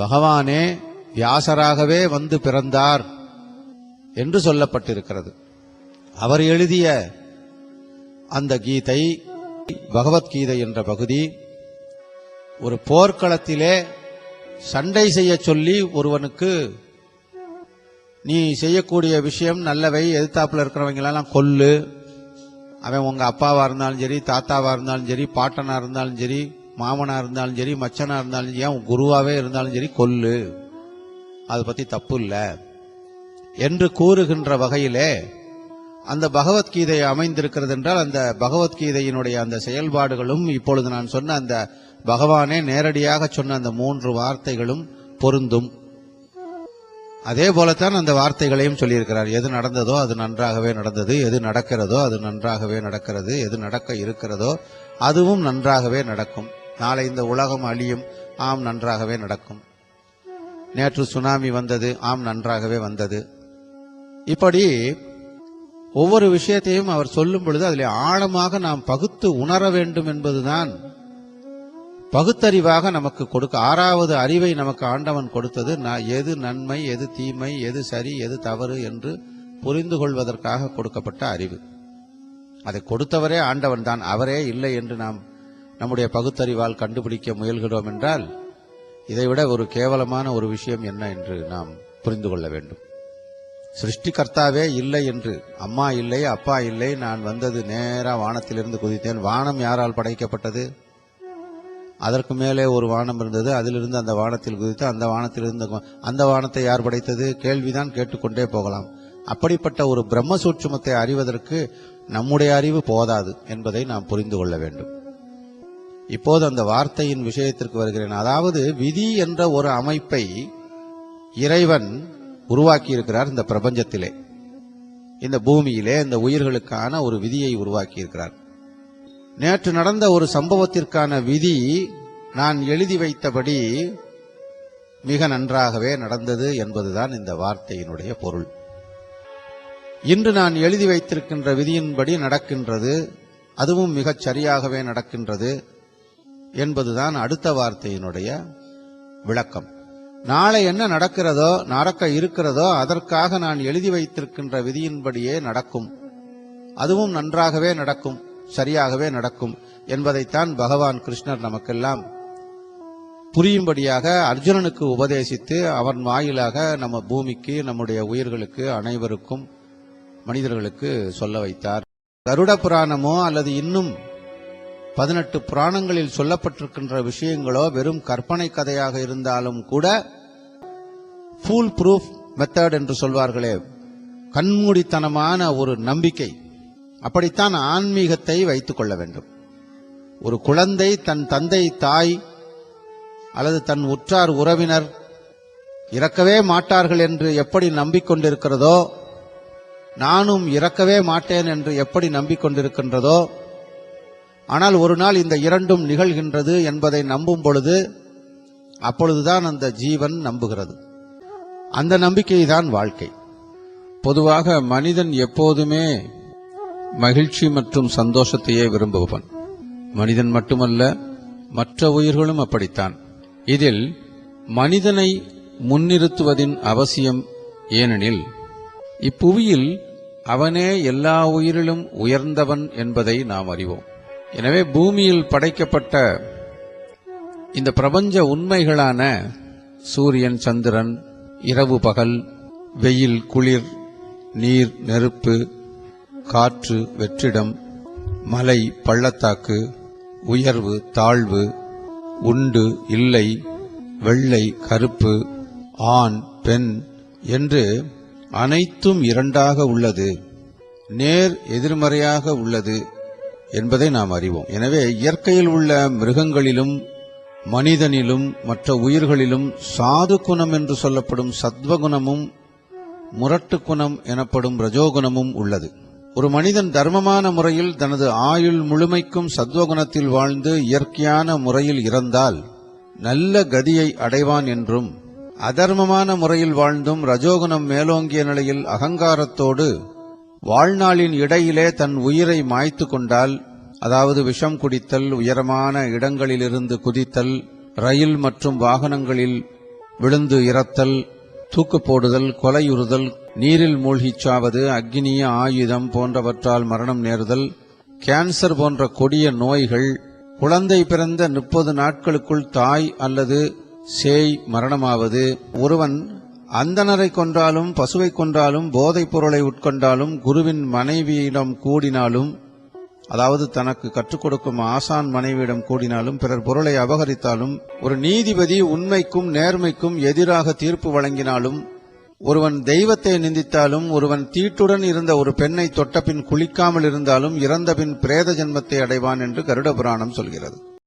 பகவானே வியாசராகவே வந்து பிறந்தார் என்று சொல்லப்பட்டிருக்கிறது. அவர் எழுதிய அந்த கீதை பகவத்கீதை என்ற பகுதி ஒரு போர்க்களத்திலே சண்டை செய்ய சொல்லி ஒருவனுக்கு நீ செய்யக்கூடிய விஷயம் நல்லவை எதிர்த்தாப்புல இருக்கிறவங்களெல்லாம் கொல்லு. அவன் உங்க அப்பாவா இருந்தாலும் சரி தாத்தாவா இருந்தாலும் சரி பாட்டனா இருந்தாலும் சரி மாமனா இருந்தாலும் சரி மச்சனா இருந்தாலும் சரி அவன் குருவாவே இருந்தாலும் சரி கொல்லு. அதை பத்தி தப்பு இல்லை. என்று கூறுகின்ற வகையிலே அந்த பகவத்கீதை அமைந்திருக்கிறது என்றால் அந்த பகவத்கீதையினுடைய அந்த செயல்பாடுகளும் இப்பொழுது நான் சொன்ன அந்த பகவானே நேரடியாக சொன்ன அந்த மூன்று வார்த்தைகளும் பொருந்தும். அதே போலத்தான் அந்த வார்த்தைகளையும் சொல்லியிருக்கிறார். எது நடந்ததோ அது நன்றாகவே நடந்தது எது நடக்கிறதோ அது நன்றாகவே நடக்கிறது எது நடக்க இருக்கிறதோ அதுவும் நன்றாகவே நடக்கும். நாளை இந்த உலகம் அழியும். ஆம் நன்றாகவே நடக்கும். நேற்று சுனாமி வந்தது. ஆம் நன்றாகவே வந்தது. இப்படி ஒவ்வொரு விஷயத்தையும் அவர் சொல்லும் பொழுது அதில் ஆழமாக நாம் பகுத்து உணர வேண்டும் என்பதுதான் பகுத்தறிவாக நமக்கு கொடுக்க ஆறாவது அறிவை நமக்கு ஆண்டவன் கொடுத்தது. நான் எது நன்மை எது தீமை எது சரி எது தவறு என்று புரிந்து கொள்வதற்காக கொடுக்கப்பட்ட அறிவு. அதை கொடுத்தவரே ஆண்டவன் தான் அவரே இல்லை என்று நாம் நம்முடைய பகுத்தறிவால் கண்டுபிடிக்க முயல்கிறோம் என்றால் இதைவிட ஒரு கேவலமான ஒரு விஷயம் என்ன என்று நாம் புரிந்து கொள்ள வேண்டும். சிருஷ்டிகர்த்தாவே இல்லை என்று அம்மா இல்லை அப்பா இல்லை நான் வந்தது நேரா வானத்திலிருந்து குதித்தேன். வானம் யாரால் படைக்கப்பட்டது? அதற்கு மேலே ஒரு வானம் இருந்தது அதிலிருந்து அந்த வானத்தில் குதித்து அந்த வானத்திலிருந்து அந்த வானத்தை யார் படைத்தது? கேள்விதான் கேட்டுக்கொண்டே போகலாம். அப்படிப்பட்ட ஒரு பிரம்ம சூட்சுமத்தை அறிவதற்கு நம்முடைய அறிவு போதாது என்பதை நாம் புரிந்து கொள்ள வேண்டும். இப்போது அந்த வார்த்தையின் விஷயத்திற்கு வருகிறேன். அதாவது விதி என்ற ஒரு அமைப்பை இறைவன் உருவாக்கி இருக்கிறார் இந்த பிரபஞ்சத்திலே. இந்த பூமியிலே இந்த உயிர்களுக்கான ஒரு விதியை உருவாக்கி இருக்கிறார் நேற்று நடந்த ஒரு சம்பவத்திற்கான விதி நான் எழுதி வைத்தபடி மிக நன்றாகவே நடந்தது என்பதுதான் இந்த வார்த்தையினுடைய பொருள். இன்று நான் எழுதி வைத்திருக்கின்ற விதியின்படி நடக்கின்றது அதுவும் மிகச் சரியாகவே நடக்கின்றது. என்பதுதான் அடுத்த வார்த்தையினுடைய விளக்கம். நாளை என்ன நடக்கிறதோ நடக்க இருக்கிறதோ அதற்காக நான் எழுதி வைத்திருக்கின்ற விதியின்படியே நடக்கும். அதுவும் நன்றாகவே நடக்கும் சரியாகவே நடக்கும் என்பதைத்தான் பகவான் கிருஷ்ணர் நமக்கெல்லாம் புரியும்படியாக அர்ஜுனனுக்கு உபதேசித்து அவன் வாயிலாக நம்ம பூமிக்கு நம்முடைய உயிர்களுக்கு அனைவருக்கும் மனிதர்களுக்கு சொல்ல வைத்தார். கருட புராணமோ அல்லது இன்னும் பதினெட்டு புராணங்களில் சொல்லப்பட்டிருக்கின்ற விஷயங்களோ வெறும் கற்பனை கதையாக இருந்தாலும் கூட ஃபூல் ப்ரூஃப் மெத்தட் என்று சொல்வார்களே. கண்மூடித்தனமான ஒரு நம்பிக்கை. அப்படித்தான் ஆன்மீகத்தை வைத்துக் கொள்ள வேண்டும். ஒரு குழந்தை தன் தந்தை தாய் அல்லது தன் உற்றார் உறவினர் இறக்கவே மாட்டார்கள் என்று எப்படி நம்பிக்கொண்டிருக்கிறதோ நானும் இறக்கவே மாட்டேன் என்று எப்படி நம்பிக்கொண்டிருக்கின்றதோ ஆனால் ஒரு நாள் இந்த இரண்டும் நிகழ்கின்றது என்பதை நம்பும் பொழுது அப்பொழுதுதான் அந்த ஜீவன் நம்புகிறது. அந்த நம்பிக்கை தான் வாழ்க்கை. பொதுவாக மனிதன் எப்போதுமே மகிழ்ச்சி மற்றும் சந்தோஷத்தையே விரும்புபவன். மனிதன் மட்டுமல்ல மற்ற உயிர்களும் அப்படித்தான். இதில் மனிதனை முன்னிறுத்துவதின் அவசியம் ஏனெனில் இப்புவியில் அவனே எல்லா உயிரிலும் உயர்ந்தவன் என்பதை நாம் அறிவோம். எனவே பூமியில் படைக்கப்பட்ட இந்த பிரபஞ்ச உண்மைகளான சூரியன் சந்திரன் இரவு பகல் வெயில் குளிர் நீர் நெருப்பு காற்று வெற்றிடம் மலை பள்ளத்தாக்கு உயர்வு தாழ்வு உண்டு இல்லை வெள்ளை கருப்பு ஆண் பெண் என்று அனைத்தும் இரண்டாக உள்ளது. நேர் எதிர்மறையாக உள்ளது. என்பதை நாம் அறிவோம். எனவே இயற்கையில் உள்ள மிருகங்களிலும் மனிதனிலும் மற்ற உயிர்களிலும் சாது குணம் என்று சொல்லப்படும் சத்வகுணமும் முரட்டு குணம் எனப்படும் ரஜோகுணமும் உள்ளது. ஒரு மனிதன் தர்மமான முறையில் தனது ஆயுள் முழுமைக்கும் சத்வகுணத்தில் வாழ்ந்து இயற்கையான முறையில் இறந்தால் நல்ல கதியை அடைவான் என்றும் அதர்மமான முறையில் வாழ்ந்தும் ரஜோகுணம் மேலோங்கிய நிலையில் அகங்காரத்தோடு வாழ்நாளின் இடையிலே தன் உயிரை மாய்த்து கொண்டால் அதாவது விஷம் குடித்தல் உயரமான இடங்களிலிருந்து குதித்தல் ரயில் மற்றும் வாகனங்களில் விழுந்து இறத்தல் தூக்கு போடுதல் கொலையுறுதல் நீரில் மூழ்கிச் சாவது அக்னிய ஆயுதம் போன்றவற்றால் மரணம் நேருதல் கேன்சர் போன்ற கொடிய நோய்கள் குழந்தை பிறந்த முப்பது நாட்களுக்குள் தாய் அல்லது சேய் மரணமாவது ஒருவன் அந்தணரை கொன்றாலும் பசுவை கொன்றாலும் போதைப் பொருளை உட்கொண்டாலும் குருவின் மனைவியிடம் கூடினாலும் அதாவது தனக்கு கற்றுக் கொடுக்கும் ஆசான் மனைவியிடம் கூடினாலும் பிறர் பொருளை அபகரித்தாலும் ஒரு நீதிபதி உண்மைக்கும் நேர்மைக்கும் எதிராக தீர்ப்பு வழங்கினாலும் ஒருவன் தெய்வத்தை நிந்தித்தாலும் ஒருவன் தீட்டுடன் இருந்த ஒரு பெண்ணை தொட்டபின் குளிக்காமல் இருந்தாலும் இறந்தபின் பிரேத ஜென்மத்தை அடைவான் என்று கருட புராணம் சொல்கிறது.